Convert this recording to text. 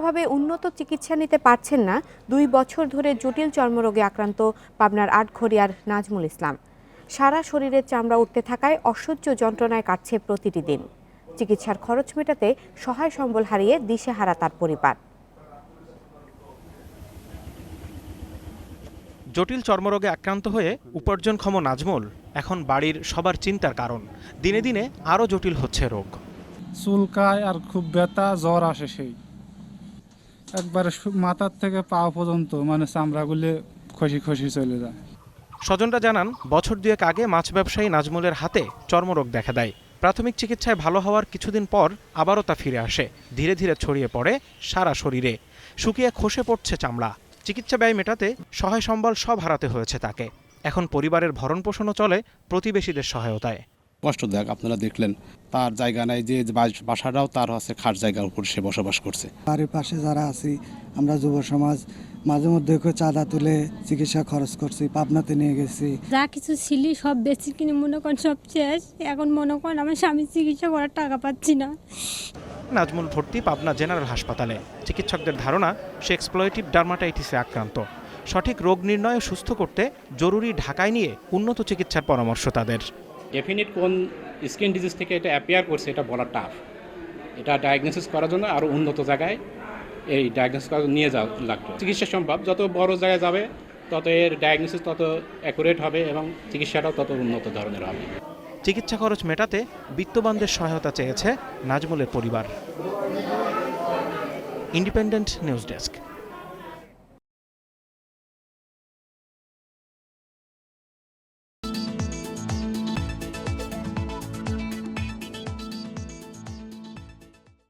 ভাবে উন্নত চিকিৎসা নিতে পারছেন না দুই বছর ধরে জটিল চর্মরোগে আক্রান্ত পাবনার আটঘরিয়ার নাজমুল ইসলাম। সারা শরীরের চামড়া উঠতে থাকায় অসহ্য যন্ত্রণায় কাটছে প্রতিটি দিন। চিকিৎসার খরচ মেটাতে সহায় সম্বল হারিয়ে দিশেহারা তার পরিবার। জটিল চর্মরোগে আক্রান্ত হয়ে উপার্জনক্ষম নাজমুল এখন বাড়ির সবার চিন্তার কারণ। দিনে দিনে আরও জটিল হচ্ছে রোগ। চুলকায় আর খুব ব্যথা জ্বর আসে সেই। একবারে মাথার থেকে পা পর্যন্ত মানে চামড়াগুলি খসি খসি চলে যায়। স্বজনরা জানান, বছর দুয়েক আগে মাছ ব্যবসায়ী নাজমুলের হাতে চর্মরোগ দেখা দেয়। প্রাথমিক চিকিৎসায় ভালো হওয়ার কিছুদিন পর আবারও তা ফিরে আসে। ধীরে ধীরে ছড়িয়ে পড়ে সারা শরীরে। শুকিয়ে খসে পড়ছে চামড়া। চিকিৎসা ব্যয় মেটাতে সহায় সম্বল সব হারাতে হয়েছে তাকে। এখন পরিবারের ভরণ পোষণও চলে প্রতিবেশীদের সহায়তায়। কষ্টদায়ক আপনারা দেখলেন তার জায়গা নাই যে বাসাটাও তার হচ্ছে খাট জায়গার উপর সে বসবাস করছে। বাড়ির পাশে যারা আছি আমরা যুব সমাজ মাঝে মধ্যে চাঁদা তুলে চিকিৎসা খরচ করছি পাবনাতে নিয়ে গেছি। যা কিছু ছিলি সব বেশি কিনে মনে করেন সব শেষ। এখন মনে করেন আমার স্বামীর চিকিৎসা করার টাকা পাচ্ছি না। নাজমুল ভর্তি পাবনা জেনারেল হাসপাতালে। চিকিৎসকদের ধারণা সে এক্সপ্লয়েটিভ ডার্মাটাইটিসে আক্রান্ত। সঠিক রোগ নির্ণয় সুস্থ করতে জরুরি ঢাকায় নিয়ে উন্নত চিকিৎসার পরামর্শ তাদের। ডেফিনিট কোন স্কিন ডিজিজ থেকে এটা অ্যাপিয়ার করছে, এটা বলা টাফ এটা ডায়াগনোসিস করার জন্য আরও উন্নত জায়গায় এই ডায়াগনোসিস করা নিয়ে যাওয়া লাগতো। চিকিৎসা সম্ভব, যত বড় জায়গায় যাবে, তত এর ডায়াগনোসিস তত অ্যাকুরেট হবে এবং চিকিৎসাটাও তত উন্নত ধরনের হবে। চিকিৎসা খরচ মেটাতে বিত্তবানদের সহায়তা চেয়েছে নাজমুলের পরিবার। Independent news desk